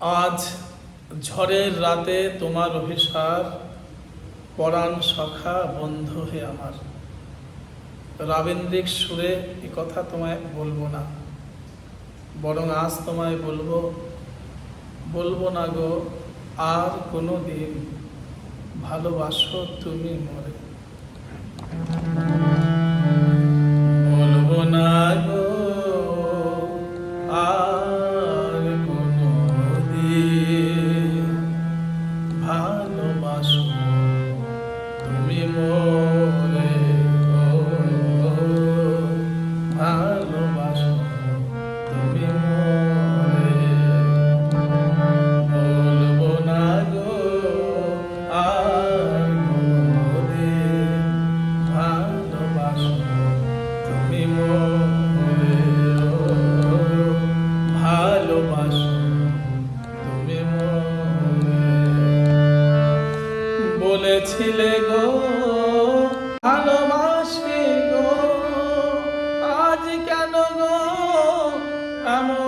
আজ ঝড়ের রাতে তোমার অভিসার পরাণ সখা বন্ধু হে আমার। রাবেন্দ্রিক সুরে এ কথা তোমায় বলব না। বরং আজ তোমায় বলব বলব না গো, আর কোনো দিন ভালোবাসো তুমি মরে। ভালোবাসো তুমি বলব না গো আর কোনোদিন ভালোবাসো তুমি ভালোবাসো তুমি মোরে বলেছিলে গো, ভালোবাসি এমন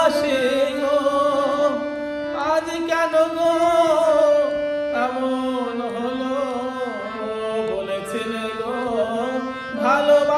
আসে গো। আজ কেন গো? এমন হলো বলেছিলে গো ভালোবাসা